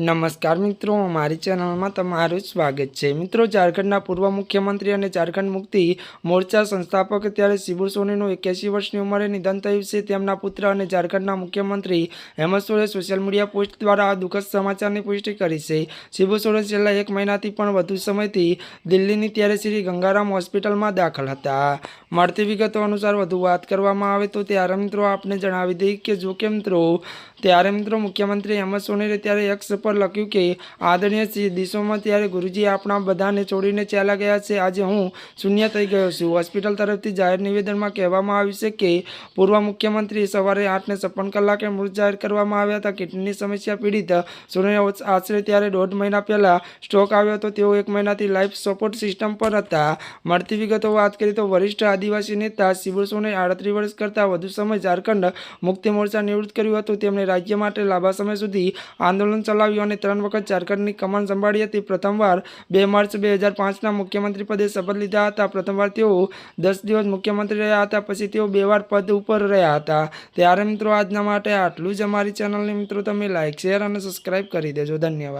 નમસ્કાર મિત્રો, મારી ચેનલમાં તમારું સ્વાગત છે. મિત્રો, ઝારખંડના પૂર્વ મુખ્યમંત્રી અને ઝારખંડ મુક્તિ મોરચા સંસ્થાપક, ત્યારે શિબુ સોનીનું એક્યાસી વર્ષની ઉંમરે નિધન થયું છે. તેમના પુત્ર અને ઝારખંડના મુખ્યમંત્રી હેમંત સોરેને સોશિયલ મીડિયા પોસ્ટ દ્વારા આ દુઃખદ સમાચારની પુષ્ટિ કરી છે. શિબુ સોરેન છેલ્લા એક મહિનાથી પણ વધુ સમયથી દિલ્હીની ત્યારે શ્રી ગંગારામ હોસ્પિટલમાં દાખલ હતા. મળતી વિગતો અનુસાર વધુ વાત કરવામાં આવે તો ત્યારે મિત્રો આપને જણાવી દઈએ કે જો કે મિત્રો, ત્યારે મિત્રો મુખ્યમંત્રી હેમંત સોનીએ ત્યારે એક્સ પર લખ્યું કે, આદરણીય દિશોમાં ત્યારે ગુરુજી આપણા બધાને છોડીને ચાલ્યા ગયા છે. આજે હું શૂન્ય થઈ ગયો છું. હોસ્પિટલ તરફથી જાહેર નિવેદનમાં કહેવામાં આવ્યું છે કે, પૂર્વ મુખ્યમંત્રી સવારે આઠને છપ્પન કલાકે મૃત જાહેર કરવામાં આવ્યા હતા. કિડની સમસ્યા પીડિત સોરેને આશરે ત્યારે દોઢ મહિના પહેલાં સ્ટ્રોક આવ્યો હતો. તેઓ એક મહિનાથી લાઈફ સપોર્ટ સિસ્ટમ પર હતા. મળતી વિગતો વાત કરીએ તો વરિષ્ઠ આદિવાસી નેતા શિવસોને આડત્રીસ વર્ષ કરતાં વધુ સમય ઝારખંડ મુક્તિ મોરચા નિવૃત્ત કર્યું હતું. તેમણે રાજ્ય માટે લાંબા સમય સુધી આંદોલન ચલાવ્યું અને ત્રણ વખત ઝારખંડની કમાન સંભાળી હતી. પ્રથમવાર બે માર્ચ બે હજાર પાંચના મુખ્યમંત્રી પદે શપથ લીધા હતા. પ્રથમવાર તેઓ દસ દિવસ મુખ્યમંત્રી રહ્યા હતા, પછી તેઓ બે વાર પદ ઉપર રહ્યા હતા. ત્યારે મિત્રો, આજના માટે આટલું જ. અમારી ચેનલને મિત્રો, તમે લાઇક શેર અને સબસ્ક્રાઈબ કરી દેજો. ધન્યવાદ.